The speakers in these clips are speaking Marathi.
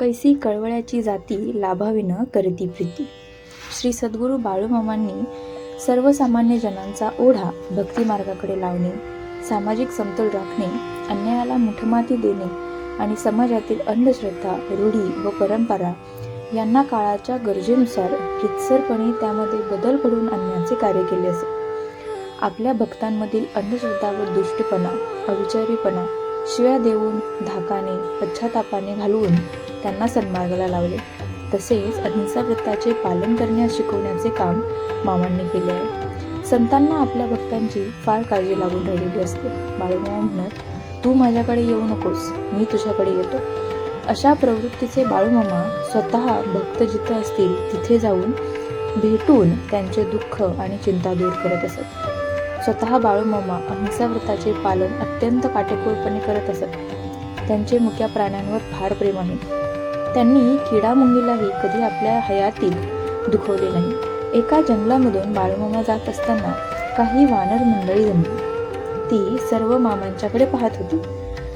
कैसी कळवळ्याची जाती लाभावीनं करती प्रीती. श्री सद्गुरू बाळूमामांनी सर्वसामान्य जनांचा ओढा भक्तिमार्गाकडे लावणे सामाजिक समतोल राखणे अन्यायाला मुठमाती देणे आणि समाजातील अंधश्रद्धा रूढी व परंपरा यांना काळाच्या गरजेनुसार रितसरपणे त्यामध्ये बदल घडवून आणण्याचे कार्य केले असे. आपल्या भक्तांमधील अंधश्रद्धा व दुष्टपणा अविचारीपणा शिव्या देऊन धाकाने पश्चातापाने घालवून त्यांना सन्मार्गाला लावले. तसेच अहिंसा व्रताचे पालन करण्यास शिकवण्याचे काम मामांनी केले आहे. संतांना आपल्या भक्तांची फार काळजी लागून राहिलेली असते. बाळूमामा म्हणत तू माझ्याकडे येऊ नकोस मी तुझ्याकडे येतो. अशा प्रवृत्तीचे बाळूमामा स्वतः भक्त जिथं असतील तिथे जाऊन भेटून त्यांचे दुःख आणि चिंता दूर करत असत. स्वतः बाळूमामा अहिंसा व्रताचे पालन अत्यंत काटेकोरपणे करत असत. त्यांचे मुख्या प्राण्यांवर फार प्रेम आहे. त्यांनी किडामुंगीलाही कधी आपल्या हयातील दुखवले नाही. एका जंगलामधून बाळूमामा जात असताना काही वानर मंडळी जमली. ती सर्व मामांच्याकडे पाहत होती.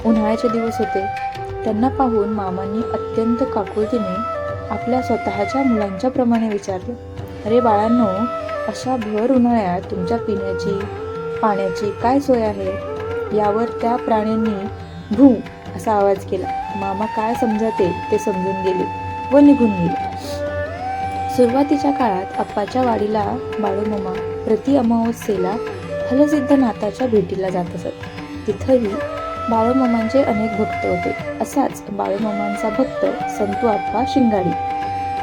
उन्हाळ्याचे दिवस होते. त्यांना पाहून मामांनी अत्यंत काकुळतीने आपल्या स्वतःच्या मुलांच्या प्रमाणे विचारले अरे बाळांनो अशा भर उन्हाळ्यात तुमच्या पिण्याची पाण्याची काय सोय आहे? यावर त्या प्राण्यांनी भू असा आवाज केला. मामा काय समजते ते समजून गेले व निघून गेले. सुरुवातीच्या काळात अप्पाच्या वाडीला बाळूमामा प्रति अमावस्येला हलसिद्धनाथाच्या भेटीला जात असत. तिथंही बाळूमामांचे अनेक भक्त होते. असाच बाळूमामांचा भक्त संतू आप्पा शिंगाडी.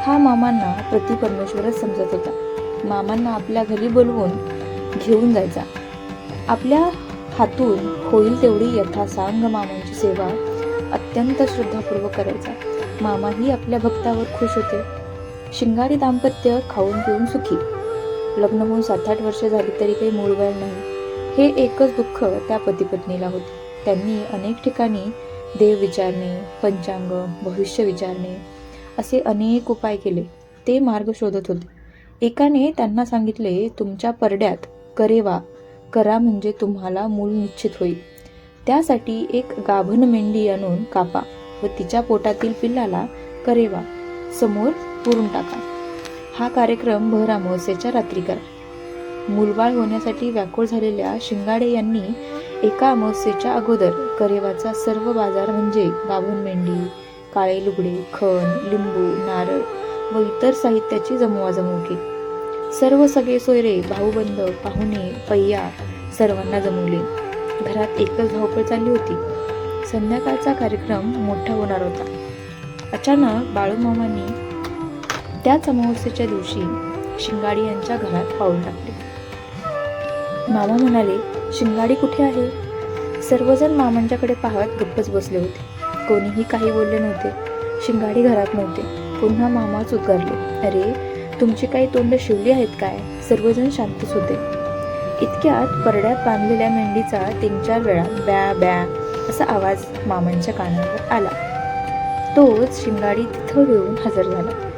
हा मामांना प्रति परमेश्वरच समजत होता. मामांना आपल्या घरी बोलवून घेऊन जायचा. आपल्या हातून होईल तेवढी यथासांग मामांची सेवा अत्यंत श्रद्धापूर्वक करायचा. मामाही आपल्या भक्तावर खुश होते. शिंगारी दाम्पत्य खाऊन पिऊन सुखी. लग्न होऊन सात आठ वर्ष झाली तरी काही मूळवळ नाही. हे एकच दुःख त्या पतीपत्नीला होते. त्यांनी अनेक ठिकाणी देव विचारणे पंचांग भविष्य विचारणे असे अनेक उपाय केले. ते मार्ग शोधत होते. एकाने त्यांना सांगितले तुमच्या परड्यात करेवा करा म्हणजे तुम्हाला मूल निश्चित होईल. त्यासाठी एक गाभण मेंढी आणून कापा व तिच्या पोटातील पिल्लाला करेवा समोर पुरून टाका. हा कार्यक्रम भर अमावस्येच्या रात्री करा. मूलबाळ होण्यासाठी व्याकुळ झालेल्या शिंगाडे यांनी एका अमावस्येच्या अगोदर करेवाचा सर्व बाजार म्हणजे गाभण मेंढी काळे लुगडे खण लिंबू नारळ व इतर साहित्याची जमवाजमव केली. सर्व सगळे सोयरे भाऊबंद पाहुणे पय्या सर्वांना जमवले. घरात एकच धावपळ चालली होती. संध्याकाळचा कार्यक्रम मोठा होणार होता. अचानक बाळूमामांनी त्याच अमावस्येच्या दिवशी शिंगाडी यांच्या घरात पाऊल टाकले. मामा म्हणाले शिंगाडी कुठे आहे? सर्वजण मामांच्याकडे पाहत गप्पच बसले होते. कोणीही काही बोलले नव्हते. शिंगाडी घरात नव्हते. पुन्हा मामाच उद्गारले अरे तुमची काही तोंड शिवली आहेत काय? सर्वजण शांतच होते. इतक्यात परड्यात बांधलेल्या मेंढीचा तीन चार वेळा ब्या ब्या असा आवाज मामांच्या कानावर आला. तोच शिंगाडी तिथं येऊन हजर झाला.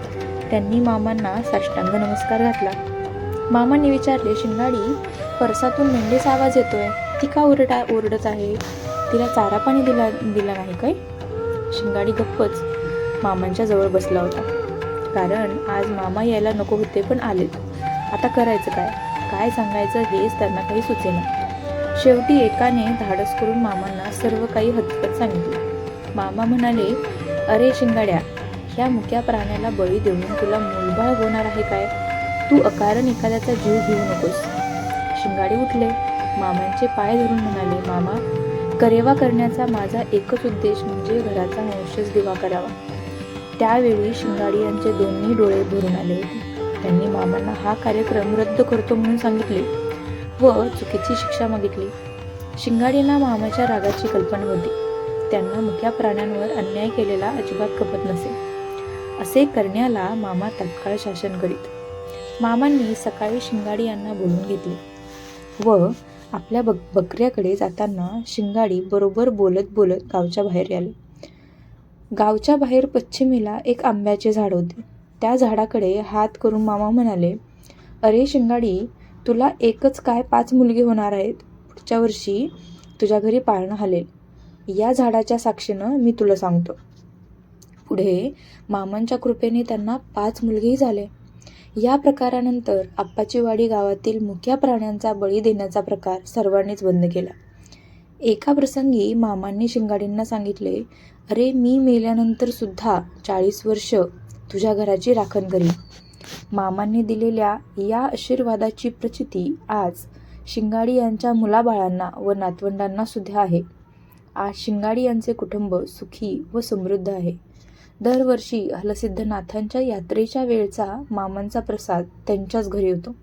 त्यांनी मामांना साष्टांग नमस्कार घातला. मामांनी विचारले शिंगाडी परसातून मेंढीचा आवाज येतोय. ती का ओरडा ओरडत आहे? तिला चारा पाणी दिला दिला नाही काय? शिंगाडी गप्पच मामांच्या जवळ बसला होता. कारण आज मामा यायला नको होते पण आलेत. आता करायचं काय? काय सांगायचं हेच त्यांना काही सुचेना. शेवटी एकाने धाडस करून मामांना सर्व काही हकीकत सांगितले. मामा म्हणाले अरे शिंगाड्या ह्या मुक्या प्राण्याला बळी देऊन तुला मूलबाळ होणार आहे काय? तू अकारण एखाद्याचा जीव घेऊ नकोस. शिंगाडे उठले. मामांचे पाय धरून म्हणाले मामा करेवा करण्याचा माझा एकच उद्देश म्हणजे घराचा वंशज दिवा करावा. त्यावेळी शिंगाडी यांचे दोन्ही डोळे भरून आले. होते त्यांनी मामांना हा कार्यक्रम रद्द करतो म्हणून सांगितले व चुकीची शिक्षा मागितली. शिंगाडींना मामाच्या रागाची कल्पना होती. त्यांना मुख्या प्राण्यांवर अन्याय केलेला अजिबात खपत नसे. असे करण्याला मामा तत्काळ शासन करीत. मामांनी सकाळी शिंगाडी यांना बोलून घेतले. व आपल्या बक बकऱ्याकडे जाताना शिंगाडी बरोबर बोलत बोलत गावच्या बाहेर आले. गावच्या बाहेर पश्चिमेला एक आंब्याचे झाड होते. त्या झाडाकडे हात करून मामा म्हणाले अरे शिंगाडी तुला एकच काय पाच मुलगी होणार आहेत? पुढच्या वर्षी तुझ्या घरी पाळणं हलेल. या झाडाच्या साक्षीनं मी तुला सांगतो. पुढे मामांच्या कृपेने त्यांना पाच मुलगीही झाले. या प्रकारानंतर आप्पाची वाडी गावातील मुख्या प्राण्यांचा बळी देण्याचा प्रकार सर्वांनीच बंद केला. एका प्रसंगी मामांनी शिंगाडींना सांगितले अरे मी मेल्यानंतर सुद्धा चाळीस वर्ष तुझ्या घराची राखण करीन. मामांनी दिलेल्या या आशीर्वादाची प्रचिती आज शिंगाडी यांच्या मुलाबाळांना व नातवंडांना सुद्धा आहे. आज शिंगाडी यांचे कुटुंब सुखी व समृद्ध आहे. दरवर्षी हलसिद्धनाथांच्या यात्रेच्या वेळचा मामांचा प्रसाद त्यांच्याच घरी होतो.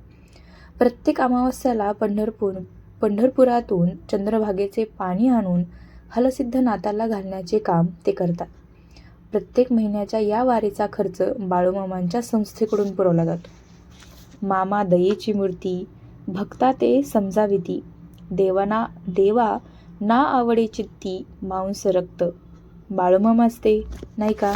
प्रत्येक अमावस्याला पंढरपूर पंढरपुरातून चंद्रभागेचे पाणी आणून हलसिद्धनाथाला घालण्याचे काम ते करतात. प्रत्येक महिन्याच्या या वारीचा खर्च बाळूमामांच्या संस्थेकडून पुरवला जातो. मामा दयेची मूर्ती भक्ता ते समजाविती देवाना देवा ना आवडे चित्ती मांस रक्त. बाळूमामाच ते नाही का?